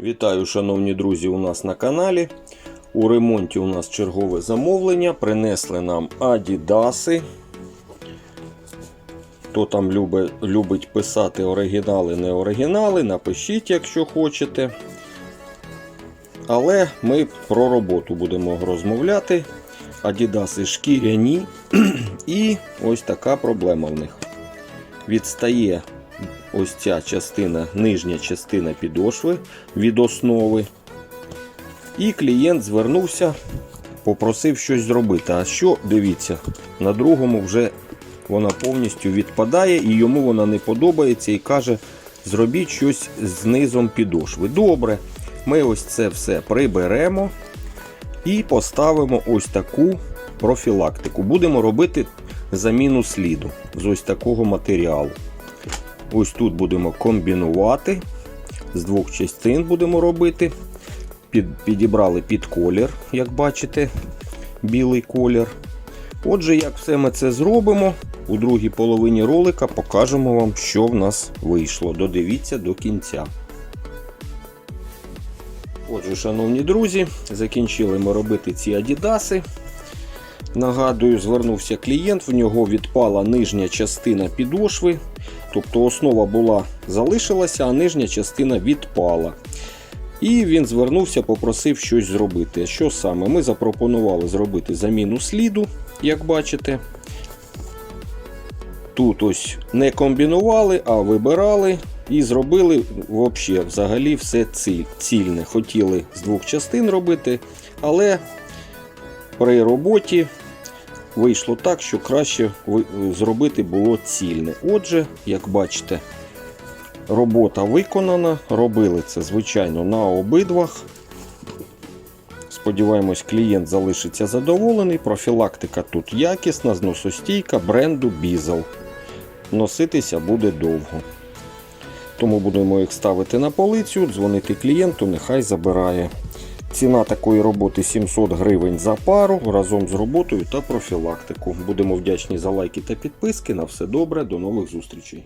Вітаю, шановні друзі, у нас на каналі. У ремонті у нас чергове замовлення. Принесли нам Адідаси. Хто там любить, любить писати оригінали, не оригінали, напишіть, якщо хочете. Але ми про роботу будемо розмовляти. Адідаси шкіряні. І ось така проблема в них. Відстає ось ця частина, нижня частина підошви від основи. І клієнт звернувся, попросив щось зробити. А що, дивіться, на другому вже вона повністю відпадає і йому вона не подобається і каже, зробіть щось з низом підошви. Добре, ми ось це все приберемо і поставимо ось таку профілактику. Будемо робити заміну сліду з ось такого матеріалу. Ось тут будемо комбінувати. З двох частин будемо робити. Під, підібрали під колір, як бачите, білий колір. Отже, як все ми це зробимо, у другій половині ролика покажемо вам, що в нас вийшло. Додивіться до кінця. Отже, шановні друзі, закінчили ми робити ці адідаси. Нагадую, звернувся клієнт, в нього відпала нижня частина підошви. Тобто основа була залишилася, а нижня частина відпала. І він звернувся, попросив щось зробити. Що саме? Ми запропонували зробити заміну сліду, як бачите. Тут ось не комбінували, а вибирали і зробили взагалі все цільне. Хотіли з двох частин робити, але при роботі вийшло так, що краще зробити було цільне. Отже, як бачите, робота виконана. Робили це, звичайно, на обидвах. Сподіваємось, клієнт залишиться задоволений. Профілактика тут якісна, зносостійка бренду Бізел. Носитися буде довго. Тому будемо їх ставити на полицю, дзвонити клієнту, нехай забирає. Ціна такої роботи 700 гривень за пару разом з роботою та профілактику. Будемо вдячні за лайки та підписки. На все добре, до нових зустрічей.